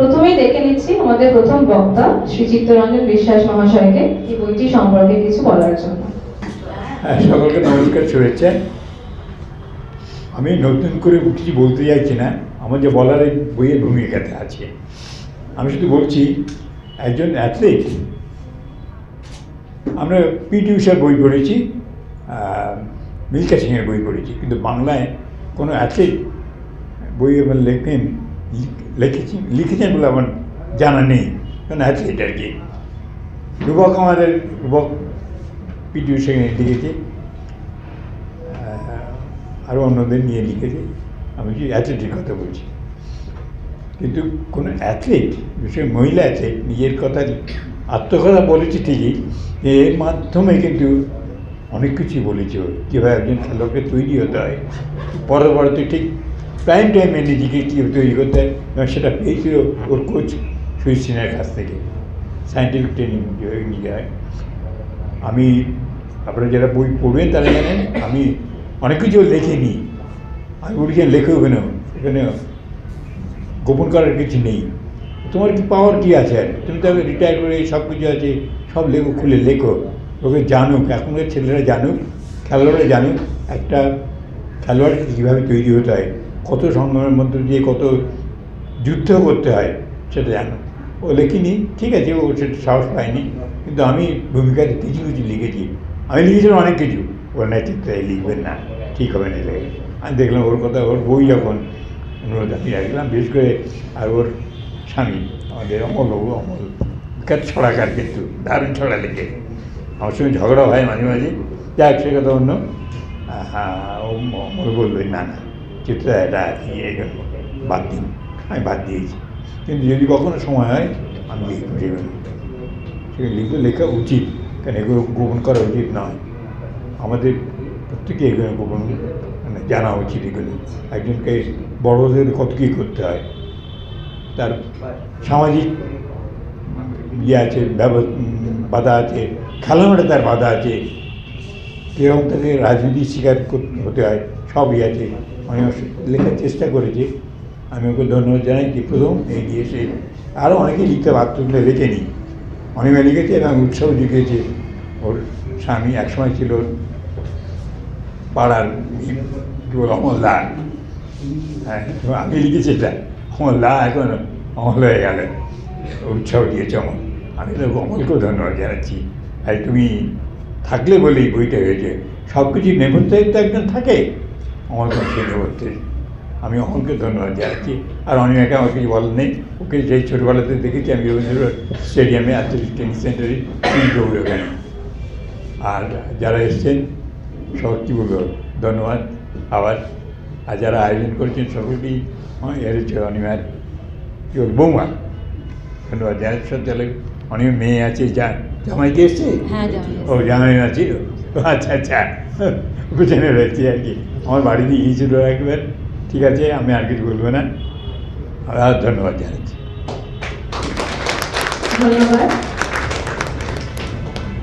প্রথমেই ডেকে নিচ্ছি আমাদের প্রথম বক্তা শ্রী চিত্তরঞ্জন বিশ্বাস মহাশয়কে এই বইটি সম্পর্কে কিছু বলার জন্য। হ্যাঁ সকলকে নমস্কার, শুভেচ্ছা। আমি নতুন করে কিছু বলতে চাইছি না। আমার যে বলার এই বইয়ের ভূমিকাতে আছে। আমি শুধু বলছি, একজন অ্যাথলিট আমরা পিটি উষার বই পড়েছি মিল্কা সিংয়ের বই পড়েছি। কিন্তু বাংলায় কোনো অ্যাথলিট বই আমার লেখেন লিখেছি লিখেছেন বলে আমার জানা নেই। কারণ অ্যাথলিট আর কি। রূপক আমাদের, রূপক পিটি সেখানে লিখেছে। আরও অন্যদের নিয়ে লিখেছে। আমি কি অ্যাথলেটের কথা বলছি। কিন্তু কোনো অ্যাথলিট বিশেষ মহিলা অ্যাথলেট নিজের কথা আত্মকথা বলেছে ঠিকই, যে এর মাধ্যমে কিন্তু অনেক কিছুই বলেছে কীভাবে একজন খেলোয়াড়কে তৈরি হতে হয়। পরবর্তী ঠিক প্রাইম টাইমে নিজেকে কী তৈরি করতে হয়? সেটা পেয়েছিল ওর কোচ সুইচ সিনের কাছ থেকে। সায়েন্টিফিক ট্রেনিং যেভাবে নিয়ে হয়। আমি, আপনারা যারা বই পড়বেন তারা জানেন, আমি অনেক কিছু লেখিনি। আমি বলেছি লেখো কেন? এখানে গোপন করার কিছু নেই। তোমার কি পাওয়ার কি আছে আর? তুমি তো রিটায়ার করে সব কিছু আছে, সব লেখো, খুলে লেখো। ওকে জানুক, এখনকার ছেলেরা জানুক, খেলোয়াড়রা জানুক, একটা খেলোয়াড় কীভাবে তৈরি হতে হয়? কত সংগ্রামের মধ্যে দিয়ে কত যুদ্ধ করতে হয় সেটা জানো। ও লেখিনি, ঠিক আছে, ও সেটা সাহস পায়নি, কিন্তু আমি ভূমিকাতে কিছু কিছু লিখেছি। আমি লিখেছিলাম অনেক কিছু। ওর নেতৃত্বে লিখবেন না, ঠিক হবে না লেগে আমি দেখলাম ওর কথা, ওর বই যখন অনুরোধ আমি রাখলাম, বিশেষ করে আর ওর স্বামী, আমাদের অমল বাবু, অমল কার ছড়াকার কিন্তু, দারুণ ছড়া লিখে। আমার সঙ্গে ঝগড়া হয় মাঝে মাঝে। যাক, সে কথা অন্য। হ্যাঁ অমল বলল না না। চিত্র এটা ইয়ে বাদ দিন আমি বাদ দিয়েছি কিন্তু যদি কখনো সময় হয়, আমি লিখব সেগুলো লিখব লেখা উচিত। কারণ এগুলো গোপন করা উচিত নয়। আমাদের প্রত্যেকে এগুলো গোপন মানে জানা উচিত এগুলো। একজনকে বড়দের কত কী করতে হয়। তার সামাজিক ইয়ে আছে বাধা আছে খেলানোটা তার বাধা আছে। কীরকম তাকে রাজনীতির শিকার করতে হতে হয়। সবই আছে আমি লেখার চেষ্টা করেছি। আমি ওকে ধন্যবাদ জানাই যে প্রথম এগিয়ে এসে আরও অনেকেই লিখতে বাধ্য লেখেনি। অনিমা লিখেছে এবং উৎসাহ জুগিয়েছে ওর স্বামী একসময় ছিল পাড়ার অমলদা হ্যাঁ আমি লিখেছি এটা। অমলদা এখন অমল হয়ে গেল। উৎসাহ দিয়েছে অমল। আমি তো অমলকেও ধন্যবাদ জানাচ্ছি। আর তুমি থাকলে বলেই বইটা হয়েছে। সব কিছু নেপথ্যে তো একজন থাকে। কোনো সেই নেপথ্যে আমি অমলকে ধন্যবাদ জানাচ্ছি। আর অনিমাকে আমার কিছু বলার নেই। ওকে যেই ছোটোবেলাতে দেখেছি আমি রবীন্দ্র স্টেডিয়ামে অ্যাথলেটিক ট্রেনিং সেন্টারে দৌড়ে ওখানে আর যারা এসছেন সব কী বলব ধন্যবাদ। আবার আর যারা আয়োজন করেছেন সকলকেই এর হচ্ছে অনিমার কী বৌমা। ধন্যবাদ জানাচ্ছি সব তাহলে অনেক মেয়ে আছে যা জামাই কি এসছে? হ্যাঁ, ও জামাই আছে। আচ্ছা আচ্ছা। জেনে রয়েছি আর কি আমার বাড়িতে গিয়েছিল একবার। ঠিক আছে, আমি আর কিছু বলব না। ধন্যবাদ জানাচ্ছি। ধন্যবাদ।